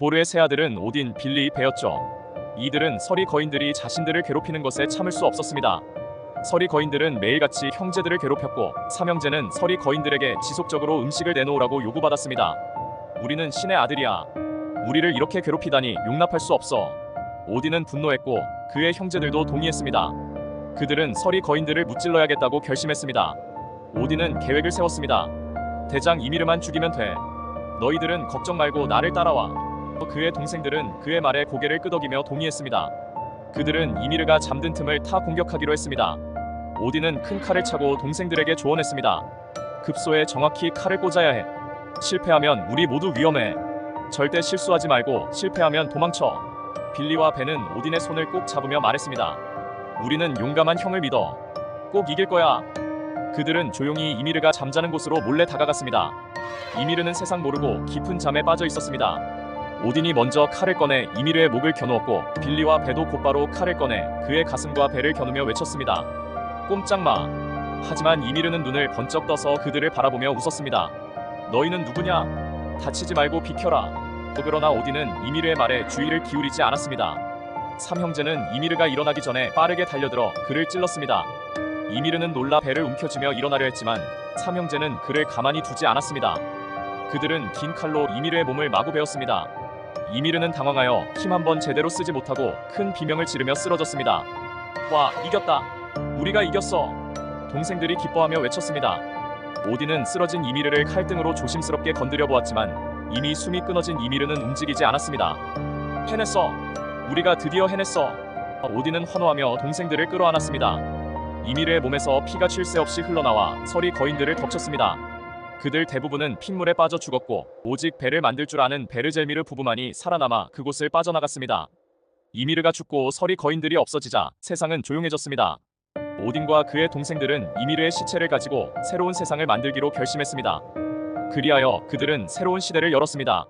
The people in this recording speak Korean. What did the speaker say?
보르의 세 아들은 오딘, 빌리, 베였죠. 이들은 서리 거인들이 자신들을 괴롭히는 것에 참을 수 없었습니다. 서리 거인들은 매일같이 형제들을 괴롭혔고 삼형제는 서리 거인들에게 지속적으로 음식을 내놓으라고 요구받았습니다. 우리는 신의 아들이야. 우리를 이렇게 괴롭히다니 용납할 수 없어. 오딘은 분노했고 그의 형제들도 동의했습니다. 그들은 서리 거인들을 무찔러야겠다고 결심했습니다. 오딘은 계획을 세웠습니다. 대장 이미르만 죽이면 돼. 너희들은 걱정 말고 나를 따라와. 그의 동생들은 그의 말에 고개를 끄덕이며 동의했습니다. 그들은 이미르가 잠든 틈을 타 공격하기로 했습니다. 오딘은 큰 칼을 차고 동생들에게 조언했습니다. 급소에 정확히 칼을 꽂아야 해. 실패하면 우리 모두 위험해. 절대 실수하지 말고 실패하면 도망쳐. 빌리와 벤은 오딘의 손을 꼭 잡으며 말했습니다. 우리는 용감한 형을 믿어. 꼭 이길 거야. 그들은 조용히 이미르가 잠자는 곳으로 몰래 다가갔습니다. 이미르는 세상 모르고 깊은 잠에 빠져 있었습니다. 오딘이 먼저 칼을 꺼내 이미르의 목을 겨누었고 빌리와 배도 곧바로 칼을 꺼내 그의 가슴과 배를 겨누며 외쳤습니다. 꼼짝 마. 하지만 이미르는 눈을 번쩍 떠서 그들을 바라보며 웃었습니다. 너희는 누구냐? 다치지 말고 비켜라. 그러나 오딘은 이미르의 말에 주의를 기울이지 않았습니다. 삼형제는 이미르가 일어나기 전에 빠르게 달려들어 그를 찔렀습니다. 이미르는 놀라 배를 움켜쥐며 일어나려 했지만 삼형제는 그를 가만히 두지 않았습니다. 그들은 긴 칼로 이미르의 몸을 마구 베었습니다. 이미르는 당황하여 힘 한 번 제대로 쓰지 못하고 큰 비명을 지르며 쓰러졌습니다. 와, 이겼다. 우리가 이겼어. 동생들이 기뻐하며 외쳤습니다. 오딘은 쓰러진 이미르를 칼등으로 조심스럽게 건드려 보았지만 이미 숨이 끊어진 이미르는 움직이지 않았습니다. 해냈어. 우리가 드디어 해냈어. 오딘은 환호하며 동생들을 끌어안았습니다. 이미르의 몸에서 피가 쉴 새 없이 흘러나와 서리 거인들을 덮쳤습니다. 그들 대부분은 핏물에 빠져 죽었고 오직 배를 만들 줄 아는 베르젤미르 부부만이 살아남아 그곳을 빠져나갔습니다. 이미르가 죽고 서리 거인들이 없어지자 세상은 조용해졌습니다. 오딘과 그의 동생들은 이미르의 시체를 가지고 새로운 세상을 만들기로 결심했습니다. 그리하여 그들은 새로운 시대를 열었습니다.